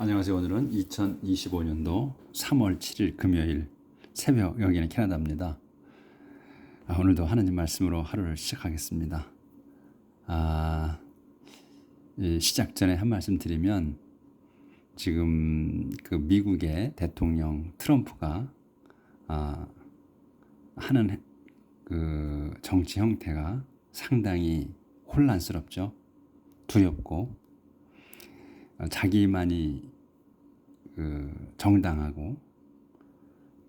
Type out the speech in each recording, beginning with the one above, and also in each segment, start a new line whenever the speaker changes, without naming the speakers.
안녕하세요. 오늘은 2025년도 3월 7일 금요일 새벽 여기는 캐나다입니다. 아, 오늘도 하나님 말씀으로 하루를 시작하겠습니다. 아, 이 시작 전에 한 말씀 드리면 지금 그 미국의 대통령 트럼프가 아, 하는 해- 그 정치 형태가 상당히 혼란스럽죠. 두렵고 어, 자기만이 그 정당하고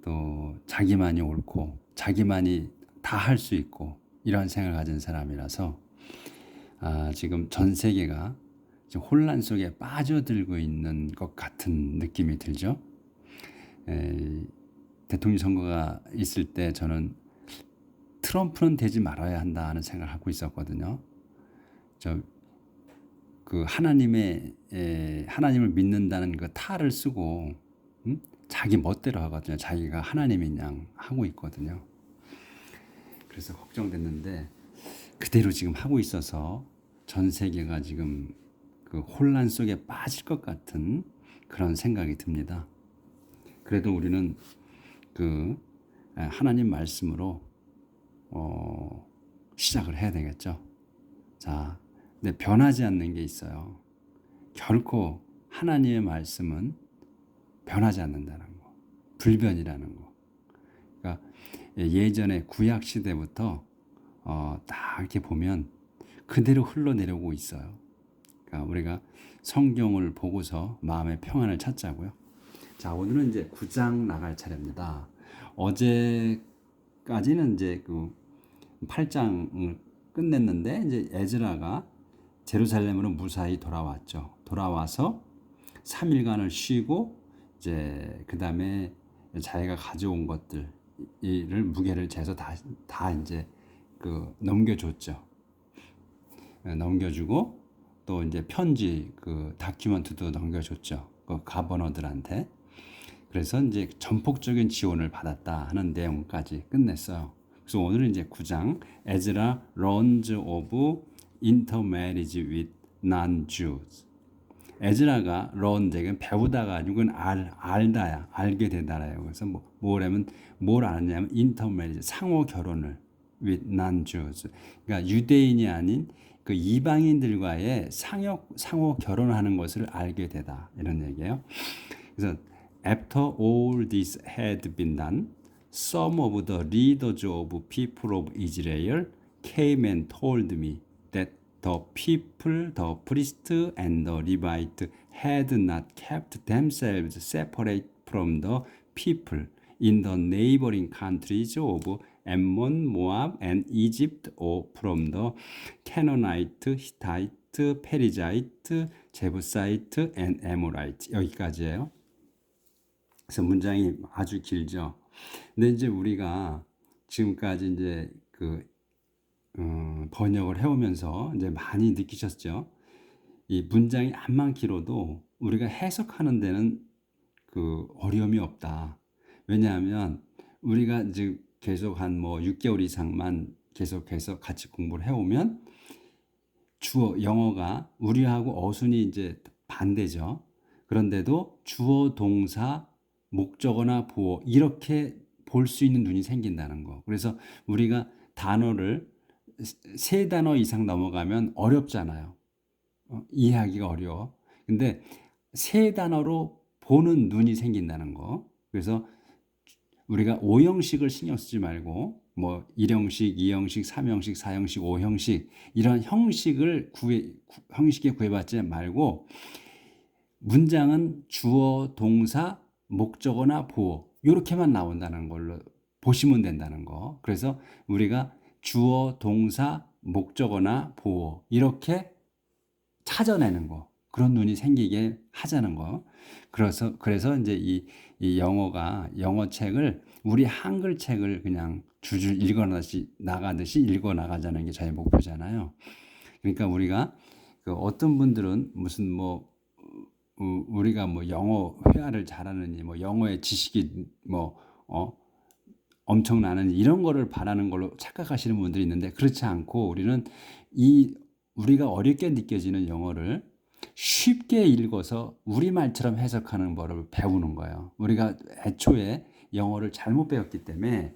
또 자기만이 옳고 자기만이 다 할 수 있고 이런 생각을 가진 사람이라서 아, 지금 전 세계가 지금 혼란 속에 빠져들고 있는 것 같은 느낌이 들죠. 에, 대통령 선거가 있을 때 저는 트럼프는 되지 말아야 한다 하는 생각을 하고 있었거든요. 저 그 하나님의 에, 하나님을 믿는다는 그 탈을 쓰고 음? 자기 멋대로 하거든요. 자기가 하나님인 양 하고 있거든요. 그래서 걱정됐는데 그대로 지금 하고 있어서 전 세계가 지금 그 혼란 속에 빠질 것 같은 그런 생각이 듭니다. 그래도 우리는 그 에, 하나님 말씀으로 어, 시작을 해야 되겠죠. 자, 근데 변하지 않는 게 있어요. 결코 하나님의 말씀은 변하지 않는다는 거. 불변이라는 거. 그러니까 예전에 구약 시대부터 어, 딱 이렇게 보면 그대로 흘러내려오고 있어요. 그러니까 우리가 성경을 보고서 마음의 평안을 찾자고요. 자, 오늘은 이제 9장 나갈 차례입니다. 어제까지는 이제 그 8장을 끝냈는데 이제 에즈라가 제루살렘으로 무사히 돌아왔죠. 돌아와서 3일간을 쉬고 이제 그 다음에 자기가 가져온 것들을 무게를 재서 다, 다 이제 그 넘겨줬죠. 예, 넘겨주고 또 이제 편지 그 다큐멘트도 넘겨줬죠. 그 가버너들한테. 그래서 이제 전폭적인 지원을 받았다 하는 내용까지 끝냈어요. 그래서 오늘은 이제 9장 에즈라 runs of intermarriage with non-Jews. 에즈라가 런 되게 배우다가 아니고 알 알다야 알게 되다라요. 그래서 뭐 뭐라면 뭘 아느냐면 인터메리지 상호 결혼을 with non-Jews. 그러니까 유대인이 아닌 그 이방인들과의 상호 상호 결혼하는 것을 알게 되다 이런 얘기예요. 그래서 after all this had been done, some of the leaders of people of Israel came and told me the people, the priest and the Levite had not kept themselves separate from the people in the neighboring countries of Ammon, Moab, and Egypt, or from the Canaanite, Hittite, Perizzite, Jebusite, and Amorite. 여기까지예요. 그래서 문장이 아주 길죠. 근데 이제 우리가 지금까지 이제 그 어, 번역을 해오면서 이제 많이 느끼셨죠. 이 문장이 암만 길어도 우리가 해석하는 데는 그 어려움이 없다. 왜냐하면 우리가 이제 계속 한 뭐 6개월 이상만 계속해서 같이 공부를 해오면 주어 영어가 우리하고 어순이 이제 반대죠. 그런데도 주어 동사 목적어나 보어 이렇게 볼 수 있는 눈이 생긴다는 거. 그래서 우리가 단어를 세 단어 이상 넘어가면 어렵잖아요. 어, 이해하기가 어려워. 근데 세 단어로 보는 눈이 생긴다는 거. 그래서 우리가 오형식을 신경 쓰지 말고 뭐 1형식, 2형식, 3형식, 4형식, 5형식 이런 형식을 구해 구- 형식에 구애받지 말고 문장은 주어, 동사, 목적어나 보어 이렇게만 나온다는 걸로 보시면 된다는 거. 그래서 우리가 주어, 동사, 목적어나 보어 이렇게 찾아내는 거. 그런 눈이 생기게 하자는 거. 그래서 그래서 이제 이, 이 영어가 영어 책을 우리 한글 책을 그냥 줄줄 읽어 나가듯이 읽어 나가자는 게 저의 목표잖아요. 그러니까 우리가 그 어떤 분들은 무슨 뭐 우- 우리가 뭐 영어 회화를 잘하느니 뭐 영어의 지식이 뭐 어, 엄청나는 이런 거를 바라는 걸로 착각하시는 분들이 있는데 그렇지 않고 우리는 이 우리가 어렵게 느껴지는 영어를 쉽게 읽어서 우리말처럼 해석하는 거를 배우는 거예요. 우리가 애초에 영어를 잘못 배웠기 때문에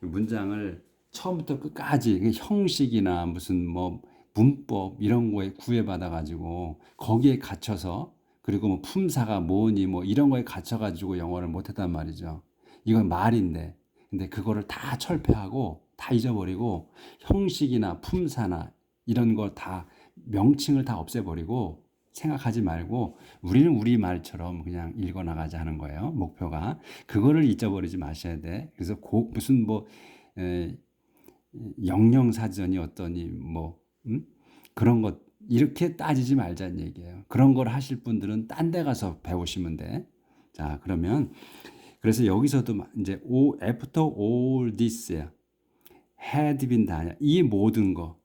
문장을 처음부터 끝까지 그 형식이나 무슨 뭐 문법 이런 거에 구애받아 가지고 거기에 갇혀서 그리고 뭐 품사가 뭐니 뭐 이런 거에 갇혀 가지고 영어를 못 했단 말이죠. 이건 말인데 근데 그거를 다 철폐하고 다 잊어버리고 형식이나 품사나 이런 거 다 명칭을 다 없애버리고 생각하지 말고 우리는 우리 말처럼 그냥 읽어 나가자 하는 거예요. 목표가 그거를 잊어버리지 마셔야 돼. 그래서 고, 무슨 뭐 에, 영영 사전이 어떠니 뭐 음? 그런 것 이렇게 따지지 말자는 얘기예요. 그런 걸 하실 분들은 딴 데 가서 배우시면 돼. 자 그러면 그래서 여기서도 이제 o after all this야. had been 다냐. 이 모든 거.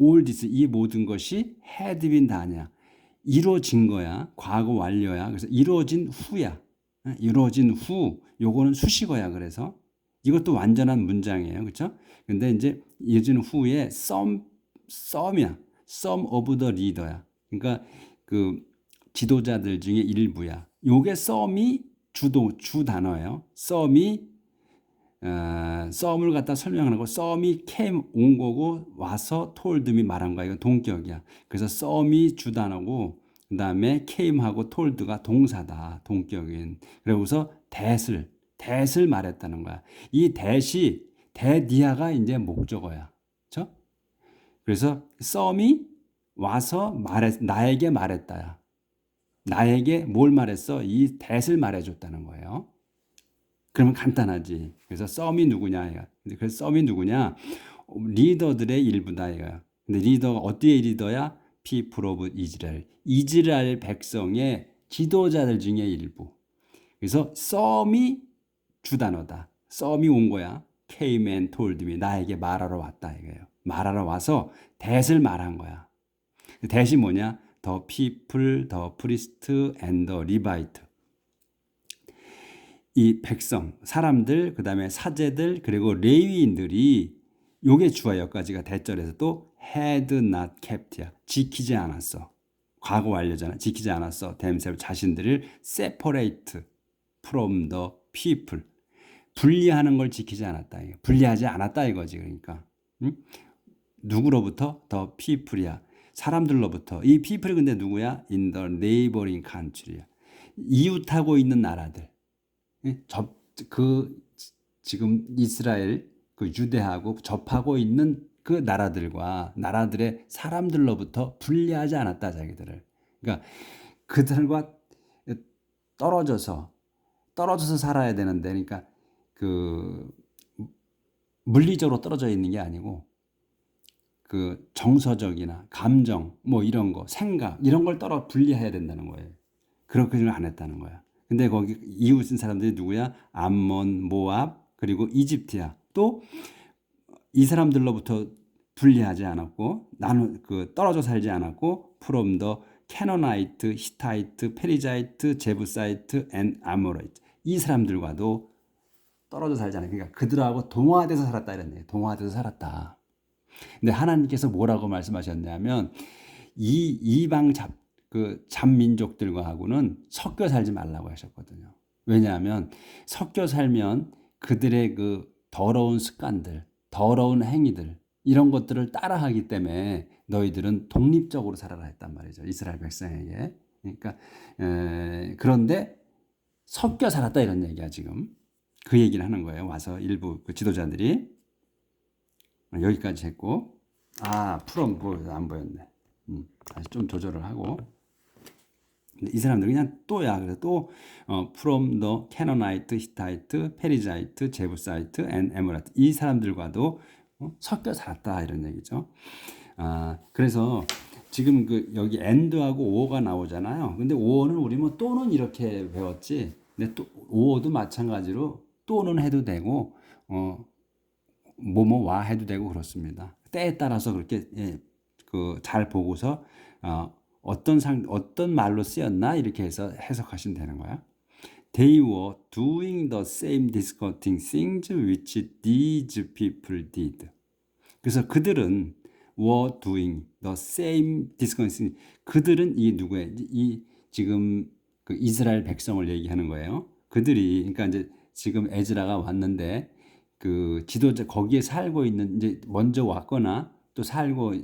all 이 모든 것이 had been 다냐. 이루어진 거야. 과거 완료야. 그래서 이루어진 후야. 어? 이루어진 후. 요거는 수식어야. 그래서 이것도 완전한 문장이에요. 그렇죠 근데 이제 이어진 후에 some some이야. some of the leader야. 그러니까 그 지도자들 중에 일부야. 요게 some이 주도 주 단어예요 some이 어, 썸을 갖다 설명하는 거 썸이 came 온 거고 와서 told미 말한 거야. 이건 동격이야. 그래서 썸이 주 단어고 그다음에 came하고 told가 동사다. 동격인. 그러고서 that을 that을 말했다는 거야. 이 that이 that이야가 이제 목적어야. 그래서 썸이 와서 말했 나에게 말했다야. 나에게 뭘 말했어? 이 that을 말해 줬다는 거예요. 그러면 간단하지. 그래서 썸이 누구냐? 얘가. 근데 그 썸이 누구냐? 리더들의 일부다. 얘가. 근데 리더가 어디의 리더야? people of Israel. 이스라엘 백성의 지도자들 중에 일부. 그래서 썸이 주단어다. 썸이 온 거야. came and told me. 나에게 말하러 왔다. 이거예요. 말하러 와서 대을 말한 거야. 대이 뭐냐? The people, the priest and the levite. 이 백성, 사람들, 그 다음에 사제들, 그리고 레위인들이 요게 주어 여기까지가 대절에서 또 had not kept야. 지키지 않았어. 과거 완료잖아. 지키지 않았어. themselves 자신들을 separate from the people. 분리하는 걸 지키지 않았다. 분리하지 않았다 이거지. 그러니까. 응? 누구로부터? 더 people이야. 사람들로부터. 이 people이 근데 누구야? in the neighboring country야. 이웃하고 있는 나라들. 접, 그 지금 이스라엘 그 유대하고 접하고 있는 그 나라들과 나라들의 사람들로부터 분리하지 않았다 자기들을. 그러니까 그들과 떨어져서 떨어져서 살아야 되는데 그러니까 그 물리적으로 떨어져 있는 게 아니고 그 정서적이나 감정 뭐 이런 거 생각 이런 걸 떨어 분리해야 된다는 거예요. 그렇게는 안 했다는 거야. 근데 거기 이웃인 사람들이 누구야? 암몬, 모압, 그리고 이집트야. 또 이 사람들로부터 분리하지 않았고 나는 그 떨어져 살지 않았고 프롬 더 캐노나이트, 히타이트, 페리자이트, 제부사이트 앤 아모라이트. 이 사람들과도 떨어져 살지 않아. 그러니까 그들하고 동화돼서 살았다 얘기. 동화돼서 살았다. 근데 하나님께서 뭐라고 말씀하셨냐면 이 이방 잡 그 잡민족들과 하고는 섞여 살지 말라고 하셨거든요. 왜냐하면 섞여 살면 그들의 그 더러운 습관들, 더러운 행위들 이런 것들을 따라하기 때문에 너희들은 독립적으로 살아라 했단 말이죠. 이스라엘 백성에게. 그러니까 에, 그런데 섞여 살았다 이런 얘기야 지금. 그 얘기를 하는 거예요. 와서 일부 그 지도자들이 여기까지 했고 아 프롬 뭐안 보였네. 음, 다시 좀 조절을 하고 이 사람들 그냥 또야. 그래서 또 어, from the Canaanite, Hittite, Perizzite, Jebusite, and Amorite 이 사람들과도 어, 섞여 살았다 이런 얘기죠. 아 그래서 지금 그 여기 end하고 or가 나오잖아요. 근데 or는 우리 뭐 또는 이렇게 배웠지. 근데 또 or도 마찬가지로 또는 해도 되고 어 뭐뭐와 해도 되고 그렇습니다. 때에 따라서 그렇게 예, 그잘 보고서 어, 어떤 상 어떤 말로 쓰였나 이렇게 해서 해석하시면 되는 거야. They were doing the same disgusting things which these people did. 그래서 그들은 were doing the same disconcerting. 그들은 이 누구예요? 이 지금 그 이스라엘 백성을 얘기하는 거예요. 그들이 그러니까 이제 지금 에즈라가 왔는데 그 지도자 거기에 살고 있는 이제 먼저 왔거나 또 살고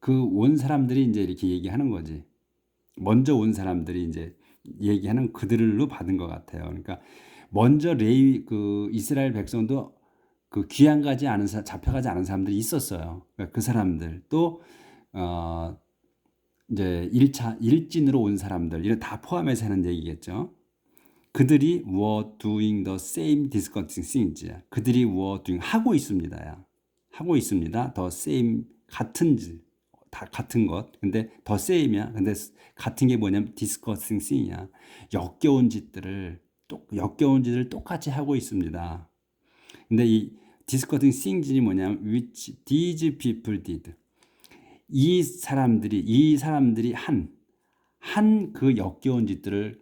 그 온 사람들이 이제 이렇게 얘기하는 거지. 먼저 온 사람들이 이제 얘기하는 그들로 받은 것 같아요. 그러니까 먼저 레이 그 이스라엘 백성도 그 귀양 가지 않은 사 잡혀가지 않은 사람들이 있었어요. 그러니까 그 사람들 또 어 이제 1차 일진으로 온 사람들 이런 다 포함해서 하는 얘기겠죠. 그들이 were doing the same disgusting things. 그들이 were doing 하고 있습니다야. 하고 있습니다. the same 같은 다 같은 것. 근데 the same이야. 근데 같은 게 뭐냐면 disgusting thing이야. 역겨운 짓들을 또 역겨운 짓을 똑같이 하고 있습니다. 근데 이 disgusting things이 뭐냐면 which these people did. 이 사람들이 이 사람들이 한 한 그 역겨운 짓들을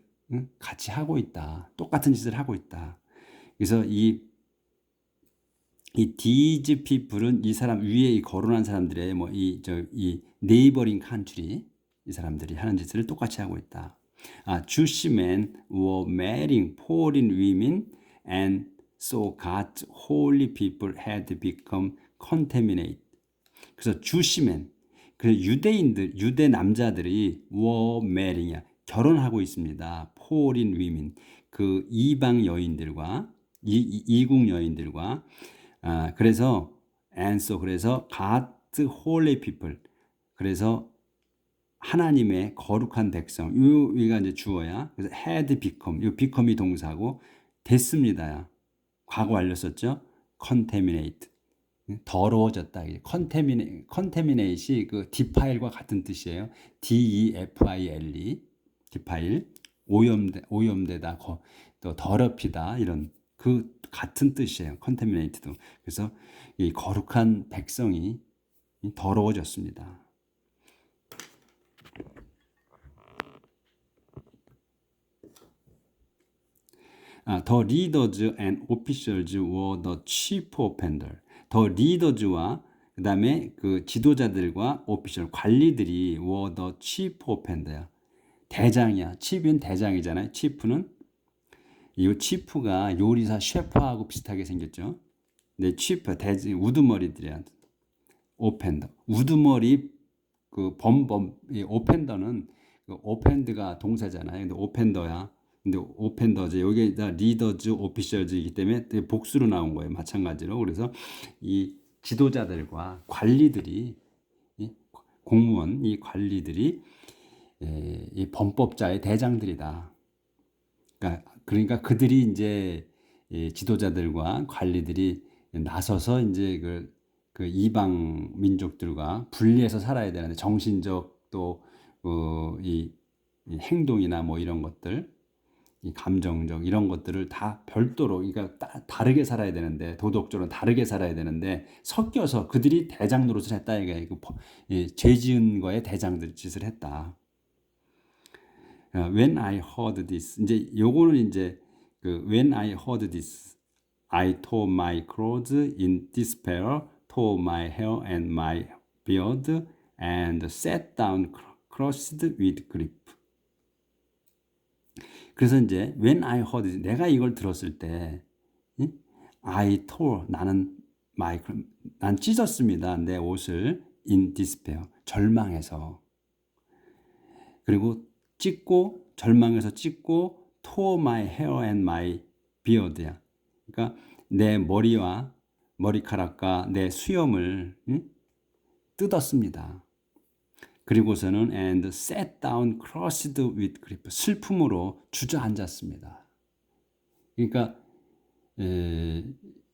같이 하고 있다. 똑같은 짓을 하고 있다. 그래서 이, 이 these people은 이 사람 위에 이 거론한 사람들의 뭐 이 저 이 네이버링 칸트리 이 사람들이 하는 짓을 똑같이 하고 있다. 아, men were marrying foreign women and so God's holy people had become contaminated. 그래서 men 그 유대인들 유대 남자들이 were marrying이야. 결혼하고 있습니다. 포린 위민. 그 이방 여인들과 이, 이 국 여인들과 아, 그래서 and 그래서 God holy people. 그래서 하나님의 거룩한 백성. 이가 이제 주어야. 그래서 had become. 이 become이 동사고 됐습니다야 과거 완료썼죠? contaminate. 더러워졌다. 컨테미네 컨테미네이시 그 디파일과 같은 뜻이에요. D E F I L E 디파일 오염돼 오염되다 또 더럽히다 이런 그 같은 뜻이에요. 컨테미네이트도. 그래서 이 거룩한 백성이 더러워졌습니다. 아, the leaders and officials were the chief offender. 더 리더즈와 그 다음에 그 지도자들과 오피셜 관리들이 were the chief offender야. 대장이야. 치프는 대장이잖아요. 치프는 이 치프가 요리사 셰프하고 비슷하게 생겼죠. 네, 치프 대지 우두머리들이야. 오펜더. 우두머리 그 범범 이 오펜더는 그 오펜드가 동사잖아요. 근데 오펜더야. 근데 오펜더즈 여기다 리더즈 오피셜즈이기 때문에 복수로 나온 거예요. 마찬가지로 그래서 이 지도자들과 관리들이 이 공무원 이 관리들이 예, 이 범법자의 대장들이다. 그러니까, 그러니까 그들이 이제 지도자들과 관리들이 나서서 이제 그, 그 이방 민족들과 분리해서 살아야 되는데 정신적 또이 어, 행동이나 뭐 이런 것들 이 감정적 이런 것들을 다 별도로 그러니까 다 르게 살아야 되는데 도덕적으로 다르게 살아야 되는데 섞여서 그들이 대장 노릇을 했다 이게 그죄 지은 거에 대장들 짓을 했다. 어, when I heard this 이제 요거는 이제 그 when I heard this I tore my clothes in despair, tore my hair and my beard, and sat down crushed with grief. 그래서 이제 when I heard 내가 이걸 들었을 때 I tore 나는 my 난 찢었습니다. 내 옷을 in despair 절망해서 그리고 찢고 절망해서 찢고 tore my hair and my beard야. 그러니까 내 머리와 머리카락과 내 수염을 응? 뜯었습니다. 그리고서는 and sat down crushed with grief 슬픔으로 주저앉았습니다. 그러니까 에,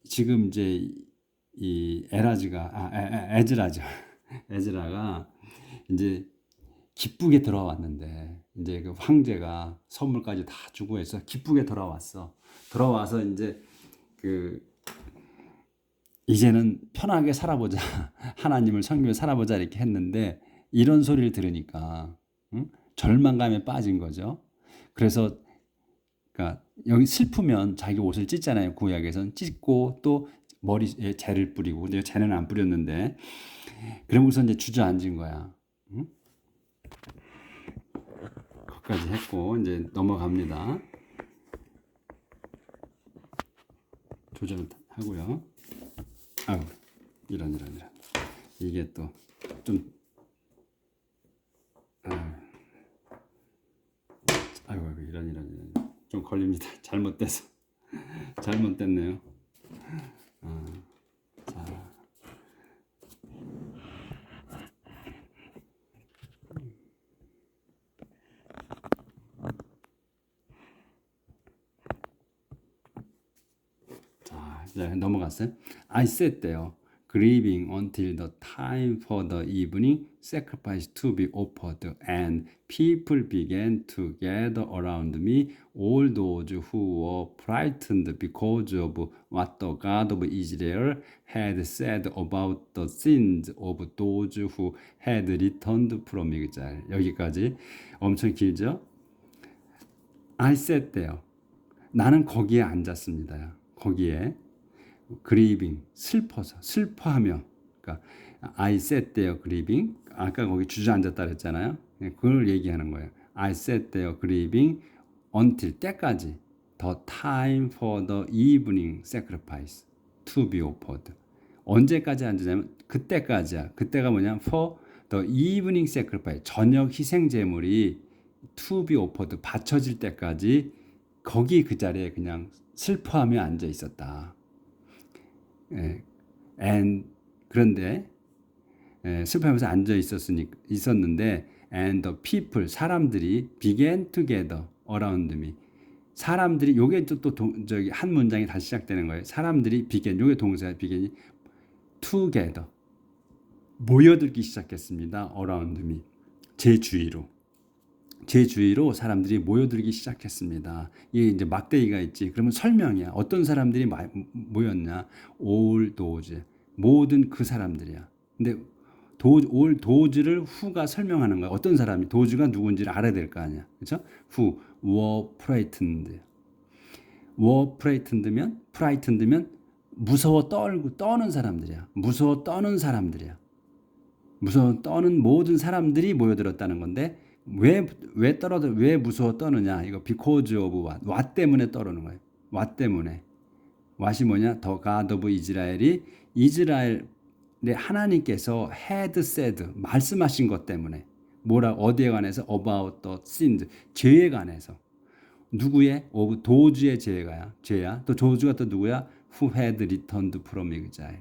지금 이제 이 에라즈가 아 에, 에즈라죠 에즈라가 이제 기쁘게 돌아왔는데 이제 그 황제가 선물까지 다 주고 해서 기쁘게 돌아왔어. 돌아와서 이제 그 이제는 편하게 살아보자 하나님을 섬기며 살아보자 이렇게 했는데 이런 소리를 들으니까 응? 절망감에 빠진 거죠. 그래서 그러니까 여기 슬프면 자기 옷을 찢잖아요. 구약에선 찢고 또 머리에 재를 뿌리고 내가 재는 안 뿌렸는데 그러고서 이제 주저앉은 거야. 응? 거기까지 했고 이제 넘어갑니다. 조절하고요. 아유 이런 이런 이런 이게 또좀 아유 아이고 아이고, 이런 이런 이런 좀 걸립니다. 잘못돼서 잘못됐네요. 아, 자. 자, 넘어갔어요. I sat there, grieving until the time for the evening sacrifice to be offered, and people began to gather around me, all those who were frightened because of what the God of Israel had said about the sins of those who had returned from exile. 여기까지 엄청 길죠? I sat there. 나는 거기에 앉았습니다. 거기에 그리빙 슬퍼서 슬퍼하며 그러니까 I sat there grieving 아까 거기 주저앉았다 그랬잖아요. 네, 그걸 얘기하는 거예요. I sat there grieving until 때까지 the time for the evening sacrifice to be offered 언제까지 앉으냐면 그때까지야. 그때가 뭐냐 for the evening sacrifice 저녁 희생 제물이 to be offered 바쳐질 때까지 거기 그 자리에 그냥 슬퍼하며 앉아 있었다. 예, 그런데 예, 슬퍼하면서 앉아 있었으니 있었는데 and the people 사람들이 began together around me 사람들이 요게 또, 또 동, 저기 한 문장이 다시 시작되는 거예요. 사람들이 began 요게 동사 began이 together 모여들기 시작했습니다. around me 제 주위로 제 주위로 사람들이 모여들기 시작했습니다. 이게 이제 막대기가 있지. 그러면 설명이야. 어떤 사람들이 마- 모였냐? all those. 모든 그 사람들이야. 근데 도, all those를 who가 설명하는 거야. 어떤 사람이 도주가 누군지를 알아야 될 거 아니야. 그렇죠? who were frightened. were frightened면 frightened면 무서워 떨고 떠는 사람들이야. 무서워 떠는 사람들이야. 무서워 떠는 모든 사람들이 모여들었다는 건데 왜 왜 떨어들 왜 무서워 떠느냐 이거 because of what what 때문에 떠르는 거예요 what 때문에 what이 뭐냐 더 God of 이스라엘이 이스라엘의 하나님께서 had said 말씀하신 것 때문에 뭐라 어디에 관해서 about the sins 죄에 관해서 누구의 of 도주의 죄가야 죄야 또 도주가 또 누구야 who had returned from exile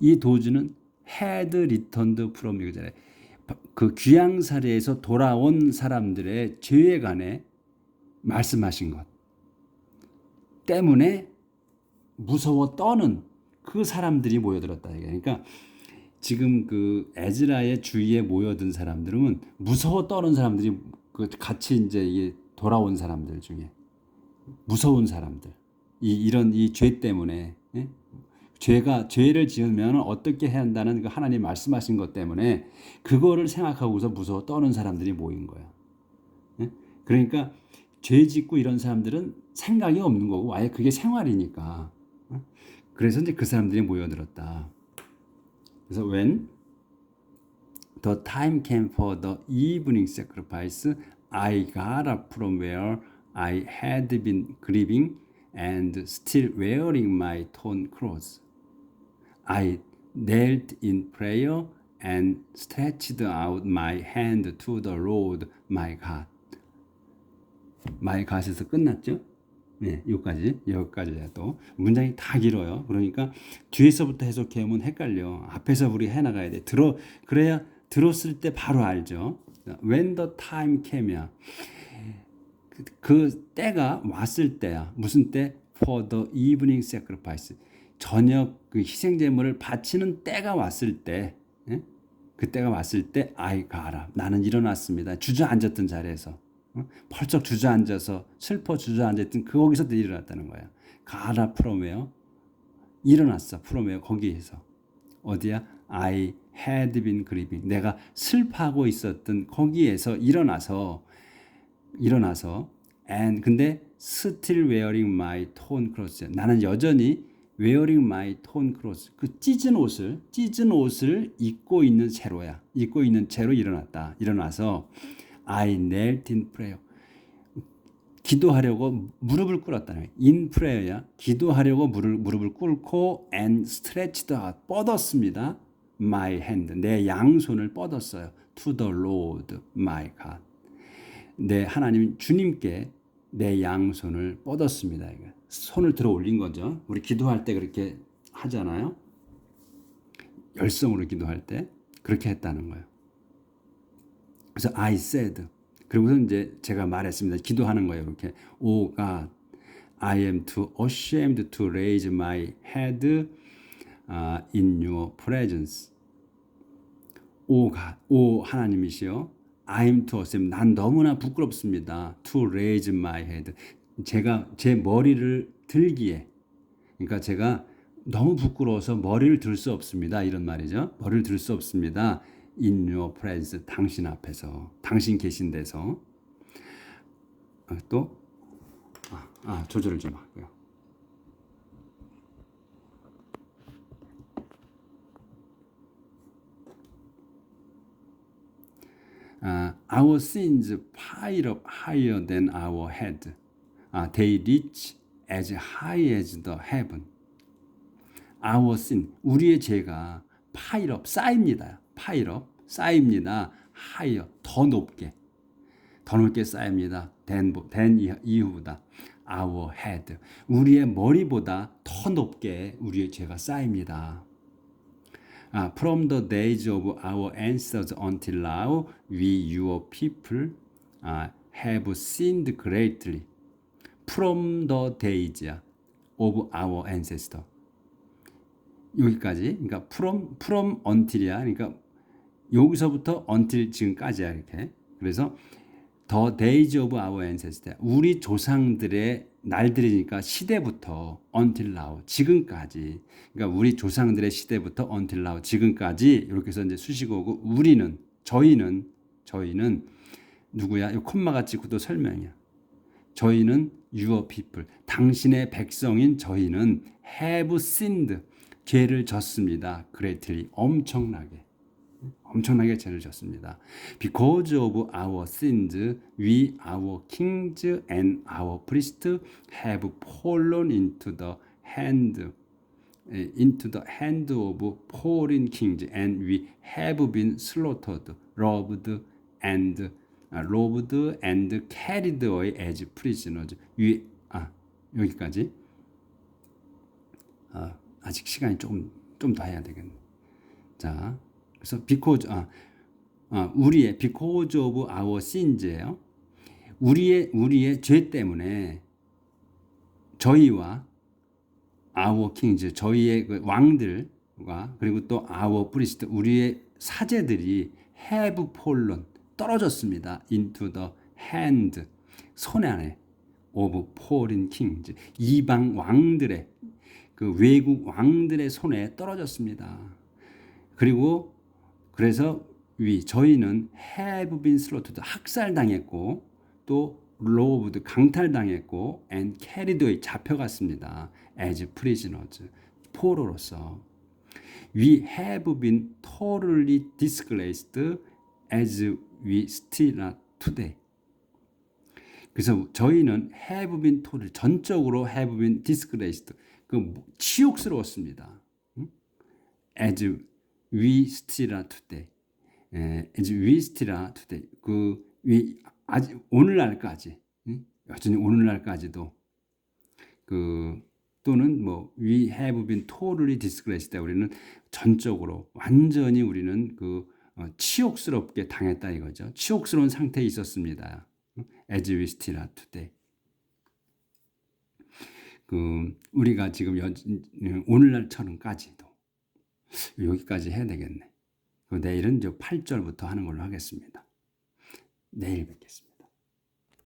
이 도주는 had returned from exile 그 귀양살이에서 돌아온 사람들의 죄에 관해 말씀하신 것 때문에 무서워 떠는 그 사람들이 모여들었다. 그러니까 지금 그 에즈라의 주위에 모여든 사람들은 무서워 떠는 사람들이 그 같이 이제 돌아온 사람들 중에 무서운 사람들 이 이런 이 죄 때문에 예? 죄가 죄를 지으면 어떻게 해야 한다는 그 하나님 말씀하신 것 때문에 그거를 생각하고서 무서워 떠는 사람들이 모인 거야. 예? 그러니까 죄 짓고 이런 사람들은 생각이 없는 거고 아예 그게 생활이니까. 예? 그래서 이제 그 사람들이 모여들었다. 그래서 when the time came for the evening sacrifice, I got up from where I had been grieving and still wearing my torn clothes. I knelt in prayer and stretched out my hand to the Lord my God. my God에서 끝났죠? 네, 여기까지 여기까지야 또 문장이 다 길어요. 그러니까 뒤에서부터 해석해오면 헷갈려. 앞에서 우리 해나가야 돼. 들어 그래야 들었을 때 바로 알죠. When the time came야. 그, 그 때가 왔을 때야. 무슨 때? For the evening sacrifice. 저녁 그 희생 제물을 바치는 때가 왔을 때, 예? 그 때가 왔을 때 아이 가라. 나는 일어났습니다. 주저앉았던 자리에서 어? 펄쩍 주저앉아서 슬퍼 주저앉았던 그 거기서 일어났다는 거야. 가라 프로메어 일어났어 프로메어 거기에서 어디야? I had been grieving. 내가 슬퍼하고 있었던 거기에서 일어나서 일어나서 and 근데 still wearing my torn clothes. 나는 여전히 wearing my torn clothes. 그 찢은 옷을 찢은 옷을 입고 있는 채로야. 입고 있는 채로 일어났다. 일어나서 I knelt in prayer. 기도하려고 무릎을 거예요. in prayer야. 기도하려고 무릎, 무릎을 꿇고 and stretched out. 뻗었습니다. my hand. 내 양손을 뻗었어요. to the Lord my God. 내 하나님 주님께 내 양손을 뻗었습니다. 이거. 손을 들어 올린 거죠. 우리 기도할 때 그렇게 하잖아요. 열성으로 기도할 때 그렇게 했다는 거예요. 그래서 I said 그리고서 이제 제가 말했습니다. 기도하는 거예요. 이렇게 Oh God, I am too ashamed to raise my head uh, in your presence. 오 가, 오 하나님이시여, I am too ashamed. 난 너무나 부끄럽습니다. To raise my head. 제가 제 머리를 들기에, 그러니까 제가 너무 부끄러워서 머리를 들 수 없습니다. 이런 말이죠. 머리를 들 수 없습니다. In your presence, 당신 앞에서, 당신 계신 데서. 아, 또, 아, 아 조절을 좀 하고요. uh, our sins pile up higher than our head. Uh, they reach as high as the heaven. Our sin, 우리의 죄가 up, 쌓입니다. up, 쌓입니다. higher, 더 높게. 더 높게 쌓입니다. than, than 이후보다. our head. 우리의 머리보다 더 높게 우리의 죄가 쌓입니다. Uh, from the days of our ancestors until now, we, your people, uh, have sinned greatly. From the days of our ancestor. 여기까지. 그러니까 from, from until이야. 그러니까 여기서부터 until 지금까지야. 이렇게. 그래서 the days of our ancestor. 우리 조상들의 날들이니까 시대부터 until now 지금까지 그러니까 우리 조상들의 시대부터 until now 지금까지 이렇게 해서 이제 수식어고 우리는 저희는 저희는 누구야? 이 콤마가 찍고 또 설명이야. 저희는 your people 당신의 백성인 저희는 have sinned 죄를 졌습니다. greatly 엄청나게 엄청나게 죄를 졌습니다. Because of our sins, we, our kings and our priests have fallen into the hand into the hand of foreign kings, and we have been slaughtered, robbed, and uh, and carried away as prisoners. 위, 아 여기까지. 아, 아직 시간이 조금 좀 더 해야 되겠네. 자. 그래서 because 아, 아 우리의 because of our sins예요. 우리의 우리의 죄 때문에 저희와 our kings 저희의 그 왕들과 그리고 또 our priest 우리의 사제들이 have fallen 떨어졌습니다. into the hand 손 안에 of foreign kings 이방 왕들의 그 외국 왕들의 손에 떨어졌습니다. 그리고 그래서 위 저희는 have been slaughtered 학살당했고 또 robbed 강탈당했고 and away 잡혀갔습니다. as prisoners 포로로서 we have been totally disgraced as we still are today. 그래서 저희는 have been total 전적으로 have been disgraced 그 치욕스러웠습니다. as we still are today. 에, as we still are today. 그 we 아직 오늘날까지 응? 여전히 오늘날까지도 그 또는 뭐 we have been totally disgraced. 우리는 전적으로 완전히 우리는 그 어, 치욕스럽게 당했다 이거죠. 치욕스러운 상태에 있었습니다. As we still are today. 그 우리가 지금 여, 오늘날처럼까지도 여기까지 해야 되겠네. 내일은 이제 8절부터 하는 걸로 하겠습니다. 내일 뵙겠습니다.